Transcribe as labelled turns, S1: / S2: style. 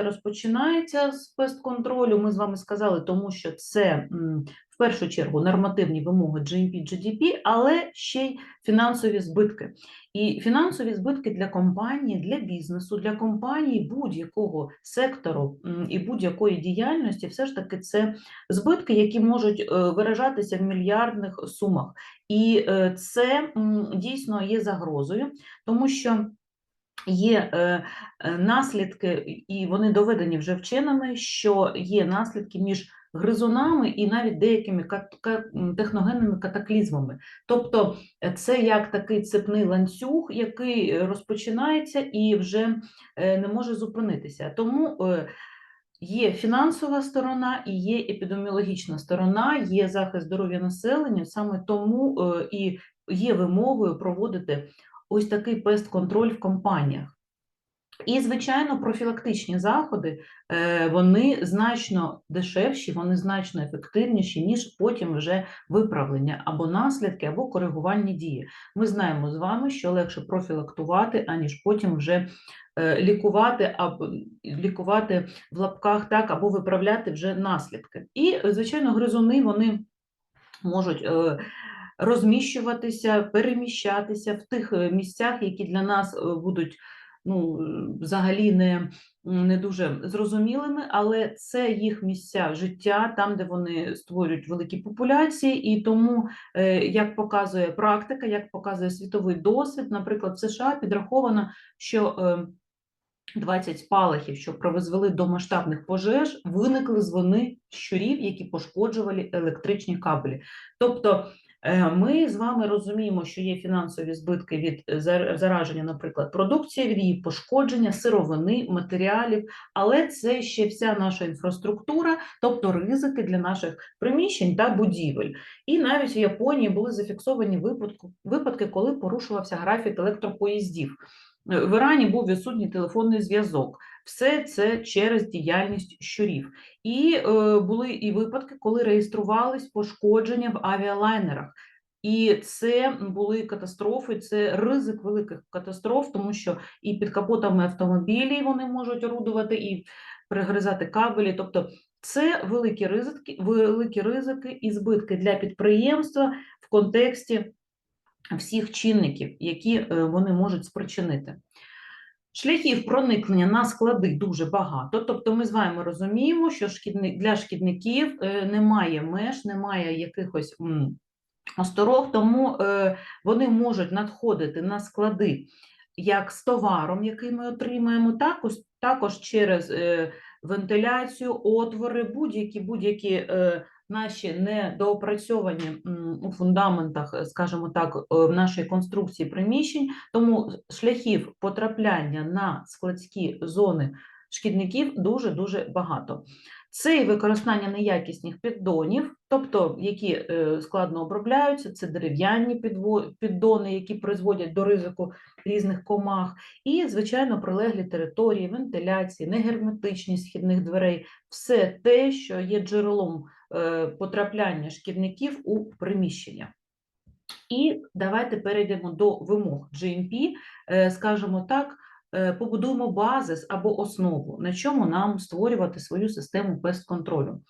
S1: розпочинається з пест-контролю. Ми з вами сказали, тому що це в першу чергу нормативні вимоги GMP, GDP, але ще й фінансові збитки. І фінансові збитки для компанії, для бізнесу, для компанії будь-якого сектору і будь-якої діяльності, все ж таки це збитки, які можуть е, виражатися в мільярдних сумах. І е, це дійсно є загрозою, тому що. Є е, е, наслідки, і вони доведені вже вченими, що є наслідки між гризунами і навіть деякими техногенними катаклізмами. Тобто е, це як такий цепний ланцюг, який розпочинається і вже не може зупинитися. Тому Є фінансова сторона і є епідеміологічна сторона, є захист здоров'я населення. Саме тому і є вимогою проводити ось такий пест-контроль в компаніях. І, звичайно, профілактичні заходи е, вони значно дешевші, вони значно ефективніші, ніж потім вже виправлення або наслідки, або коригувальні дії. Ми знаємо з вами, що легше профілактувати, аніж потім вже е, лікувати або лікувати в лапках так, або виправляти вже наслідки. І, звичайно, гризуни вони можуть. Розміщуватися, переміщатися в тих е, місцях, які для нас е, будуть ну, взагалі не, не дуже зрозумілими, але це їх місця життя, там, де вони створюють великі популяції, і тому, е, як показує практика, як показує світовий досвід, наприклад, в США підраховано, що е, 20 спалахів, що призвели до масштабних пожеж, виникли з вини щурів, які пошкоджували електричні кабелі. Тобто ми з вами розуміємо, що є фінансові збитки від е, зараження, наприклад, продукції, від її пошкодження, сировини, матеріалів, але це ще вся наша інфраструктура, тобто ризики для наших приміщень та будівель. І навіть в Японії були зафіксовані випадки, коли порушувався графік електропоїздів. Е, В Ірані був відсутній телефонний зв'язок. Все це через діяльність щурів. І е, були і випадки, коли реєструвались пошкодження в авіалайнерах. І це були катастрофи, це ризик великих катастроф, тому що і під капотами автомобілів вони можуть орудувати, і перегризати кабелі. Тобто це великі ризики, великі ризики і збитки для підприємства в контексті всіх чинників, які е, вони можуть спричинити. Шляхів проникнення на склади дуже багато. Тобто, ми з вами розуміємо, що для шкідників е, немає меж, немає якихось осторог, тому е, вони можуть надходити на склади як з товаром, який ми отримаємо, також, також через вентиляцію, отвори, будь-які будь-які наші недоопрацьовані у фундаментах, е, скажімо так, е, в нашій конструкції приміщень, тому шляхів потрапляння на складські зони шкідників дуже-дуже багато. Це і використання неякісних піддонів, тобто які е, складно обробляються, це дерев'яні піддони, які призводять до ризику різних комах, і, звичайно, прилеглі території, вентиляції, негерметичність східних дверей, все те, що є джерелом е, потрапляння шкідників у приміщення. І давайте перейдемо до вимог GMP, е, скажімо так, побудуємо базис або основу, на чому нам створювати свою систему пест-контролю.